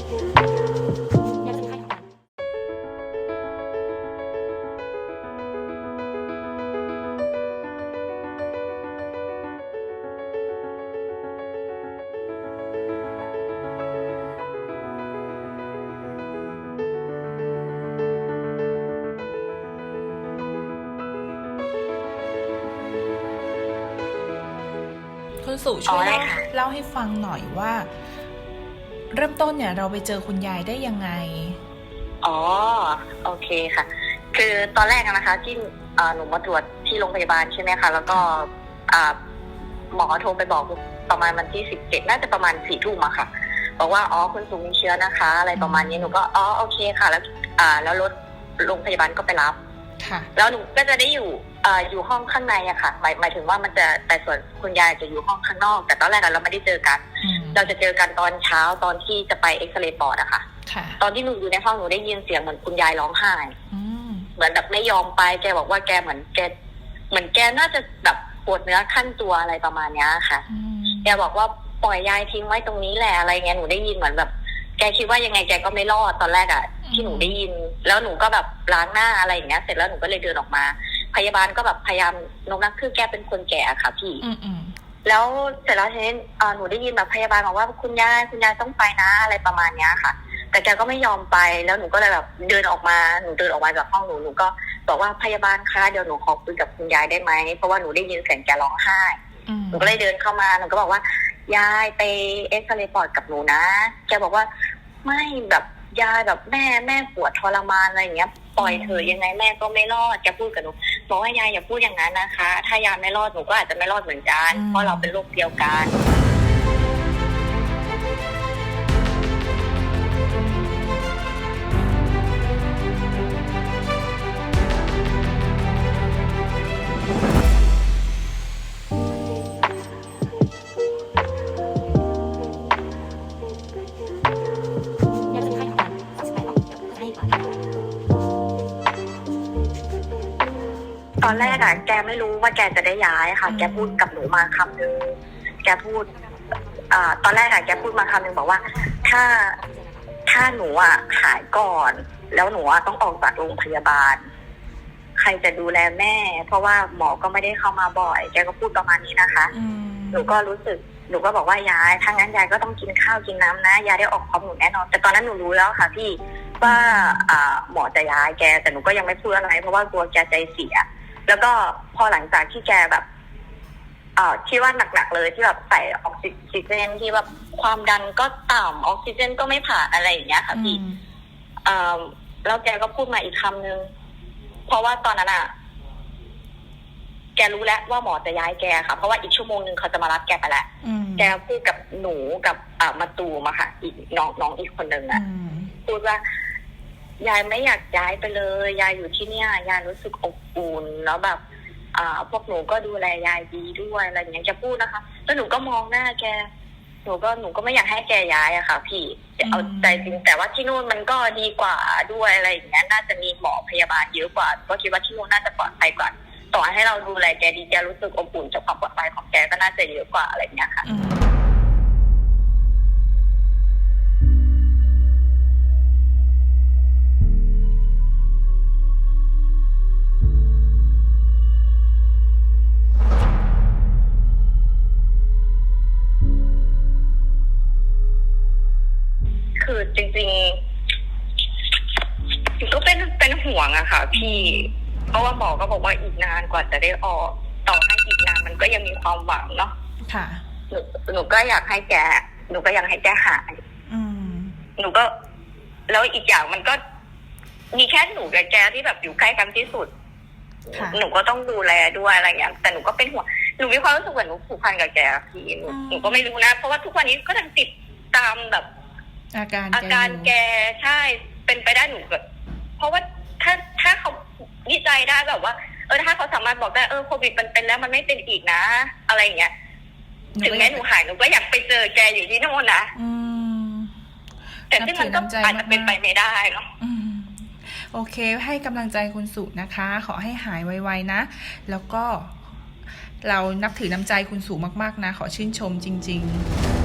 คุณสุช่วยเล่าเล่าให้ฟังหน่อยว่า เริ่มต้นเนี่ยเราไปเจอคุณยายได้ยังไง อ๋อ โอเคค่ะ คือตอนแรกอะนะคะ ที่เอ่อหนูมาตรวจที่โรงพยาบาลใช่ไหมคะ แล้วก็อ่าหมอโทรไปบอกประมาณวันที่สิบเจ็ดน่าจะประมาณสี่ทุ่มอะค่ะ บอกว่า อ๋อคุณสูงมีเชื้อนะคะ อะไรประมาณนี้หนูก็อ๋อโอเคค่ะ แล้ว อ่า แล้วรถโรงพยาบาลก็ไปรับค่ะแล้วหนูก็จะได้อยู่เอ่ออยู่ห้องข้างในอะค่ะหมายหมายถึงว่ามันจะแต่ส่วนคุณยายจะอยู่ห้องข้างนอก แต่ตอนแรกอะเราไม่ได้เจอกันอืม เราจะเจอกันตอนเช้าตอนที่จะไปเอ็กซเรย์ปอดอะค่ะ ค่ะ ตอนที่หนูอยู่ในห้องหนูได้ยินเสียงเหมือนคุณยายร้องไห้ อืม เหมือนแบบไม่ยอมไปแกบอกว่าแกเหมือนแกเหมือนแกน่าจะแบบปวดเนื้อขั้นตัวอะไรประมาณเนี้ยค่ะ อืม แกบอกว่าปล่อยยายทิ้งไว้ตรงนี้แหละอะไรเงี้ยหนูได้ยินเหมือนแบบ แกคิดว่ายังไงแกก็ไม่รอดตอนแรกอะที่หนูได้ยิน แล้วหนูก็แบบล้างหน้าอะไรอย่างเงี้ยเสร็จแล้วหนูก็เลยเดินออกมา พยาบาลก็แบบพยายามนกนักคือแกเป็นคนแก่อะค่ะพี่ อืมอืม แล้วเสร็จแล้วทีนี้เอ่อหนูได้ยินแบบพยาบาลบอกว่าคุณยายคุณยายต้องไปนะอะไรประมาณเนี้ยค่ะ แต่แกก็ไม่ยอมไปแล้วหนูก็เลยแบบเดินออกมาหนูเดินออกมาจากห้องหนูหนูก็บอกว่าพยาบาลคะเดี๋ยวหนูขอคุยกับคุณยายได้ไหมเพราะว่าหนูได้ยินเสียงแกร้องไห้อืมหนูก็เลยเดินเข้ามาหนูก็บอกว่ายายไปเอ็กซเรย์ปอดกับหนูนะแกบอกว่าไม่แบบยายแบบแม่แม่ปวดทรมานอะไรอย่างเงี้ย ปล่อยเธอะยังไงแม่ก็ไม่รอดจะพูดกับหนูบอกว่ายายอย่าพูดอย่างนั้นนะคะ ถ้ายายไม่รอดหนูก็อาจจะไม่รอดเหมือนกันเพราะเราเป็นโรคเดียวกัน ตอนแรกอะแกไม่รู้ว่าแกจะได้ย้ายค่ะอืมแกพูดกับหนูมาคำนึงแกพูดอ่าตอนแรกอะแกพูดมาคำนึงบอกว่า ถ้าถ้าหนูอะหายก่อน แล้วหนูอะต้องออกจากโรงพยาบาล ใครจะดูแลแม่ เพราะว่าหมอก็ไม่ได้เข้ามาบ่อย แกก็พูดประมาณนี้นะคะอืมหนูก็รู้สึกหนูก็บอกว่ายายถ้างั้นยายก็ต้องกินข้าวกินน้ำนะยายได้ออกพร้อมหนูแน่นอน แต่ตอนนั้นหนูรู้แล้วค่ะพี่ว่าอ่าหมอจะย้ายแกแต่หนูก็ยังไม่พูดอะไร เพราะว่ากลัวแกใจเสีย แล้วก็พอหลังจากที่แกแบบ เอ่อที่ว่าหนักๆเลยที่แบบใส่ออกซิเจนที่แบบความดันก็ต่ำออกซิเจนก็ไม่ผ่านอะไรอย่างเงี้ยค่ะพี่อืมเอ่อแล้วแกก็พูดมาอีกคำนึง เพราะว่าตอนนั้นอะแกรู้แล้วว่าหมอจะย้ายแกค่ะ เพราะว่าอีกชั่วโมงหนึ่งเขาจะมารับแกไปแล้วอืมแกพูดกับหนูกับอ่ามาตูมอะค่ะ อีกน้องน้องอีกคนหนึ่งอือะมพูดว่า ยายไม่อยากย้ายไปเลย ยายอยู่ที่เนี่ย ยายรู้สึกอบอุ่นแล้วแบบ อ่า พวกหนูก็ดูแลยายดีด้วยอะไรอย่างเงี้ยแกพูดนะคะ แล้วหนูก็มองหน้าแก หนูก็หนูก็ไม่อยากให้แกย้ายอะค่ะ พี่เอาใจจริงแต่ว่าที่นู่นมันก็ดีกว่าด้วยอะไรอย่างเงี้ย น่าจะมีหมอพยาบาลเยอะกว่า ก็คิดว่าที่นู่นน่าจะปลอดภัยกว่า ต่อให้เราดูแลแกดีแกรู้สึกอบอุ่นจากความปลอดภัยของแกก็น่าจะเยอะกว่าอะไรอย่างเงี้ยค่ะ คือจริงๆ ก็เป็นเป็นห่วงอะค่ะ พี่ เพราะว่าหมอก็บอกว่าอีกนานกว่าจะได้ออกต่อให้อีกนานมันก็ยังมีความหวังเนาะค่ะ หนูหนูก็อยากให้แกหนูก็อยากให้แกหายอืมหนูก็ แล้วอีกอย่างมันก็ มีแค่หนูกับแกที่แบบอยู่ใกล้กันที่สุด ค่ะ หนูก็ต้องดูแลด้วยอะไรอย่างเงี้ยแต่หนูก็เป็นห่วง หนูมีความรู้สึกเหมือนหนูผูกพันกับแกอะพี่หนูอืม หนูก็ไม่รู้นะ เพราะว่าทุกวันนี้ก็ยังติดตามแบบ อาการอาการอยู่แกใช่เป็นไปได้หนูแบบเพราะว่าถ้าถ้าเขาวิจัยได้แบบว่า เออถ้าเขาสามารถบอกได้เออโควิดมันเป็นแล้วมันไม่เป็นอีกนะ อะไรอย่างเงี้ยถึงแม้หนูหายหนูก็อยากไปเจอแกอยู่ที่โน่นนะอืมแต่ที่มันก็นับถือน้ำใจอาจจะเป็นไปมากๆไม่ได้เนาะอืมโอเค ให้กำลังใจคุณสุนะคะ ขอให้หายไวๆนะ แล้วก็เรานับถือน้ำใจคุณสุมากๆนะ ขอชื่นชมจริง ๆ